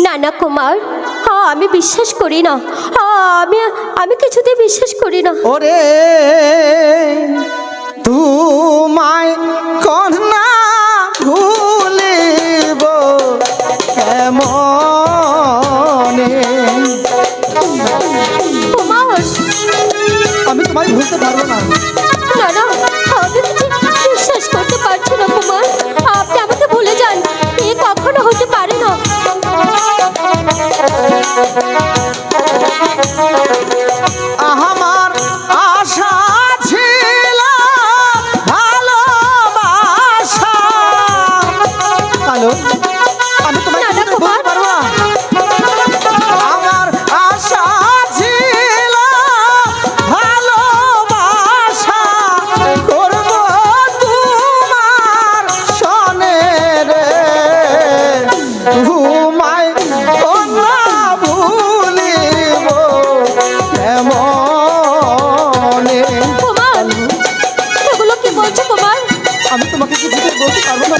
না না কুমার হ্যাঁ আমি বিশ্বাস করি না। হ্যাঁ আমি আমি কিছুতে বিশ্বাস করি না। ওরে তোমায় কন্যা ভুলিব কেমনে? কুমার! আমি তোমায় ভুলতে পারব না। না না আমি কিছু বিশ্বাস করতে পারছি না কুমার। আপনি আমাকে ভুলে যান। এ কখনো হতে পারে না। বলছো কুমার আমি তোমাকে কিছুতে বলতে পারব না।